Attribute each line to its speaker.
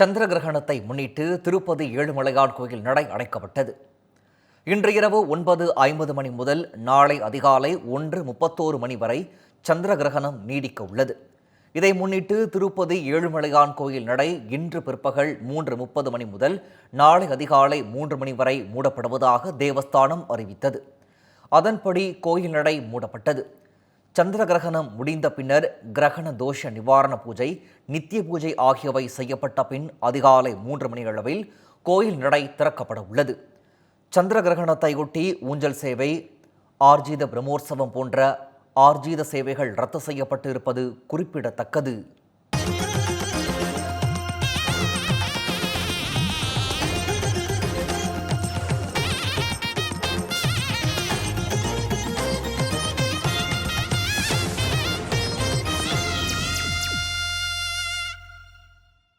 Speaker 1: சந்திர கிரகணத்தை முன்னிட்டு திருப்பதி ஏழுமலையான் கோயில் நடை அடைக்கப்பட்டது. இன்று இரவு ஒன்பது ஐம்பது மணி முதல் நாளை அதிகாலை ஒன்று முப்பத்தோரு மணி வரை சந்திர கிரகணம் நீடிக்க உள்ளது. இதை முன்னிட்டு திருப்பதி ஏழுமலையான் கோயில் நடை இன்று பிற்பகல் மூன்று முப்பது மணி முதல் நாளை அதிகாலை மூன்று மணி வரை மூடப்படுவதாக தேவஸ்தானம் அறிவித்தது. அதன்படி கோயில் நடை மூடப்பட்டது. சந்திர கிரகணம் முடிந்த பின்னர் கிரகண தோஷ நிவாரண பூஜை நித்திய பூஜை ஆகியவை செய்யப்பட்ட பின் அதிகாலை மூன்று மணி அளவில் கோயில் நடை திறக்கப்பட உள்ளது. சந்திர கிரகணத்தையொட்டி ஊஞ்சல் சேவை ஆர்ஜித பிரம்மோற்சவம் போன்ற ஆர்ஜித சேவைகள் ரத்து செய்யப்பட்டு இருப்பது குறிப்பிடத்தக்கது.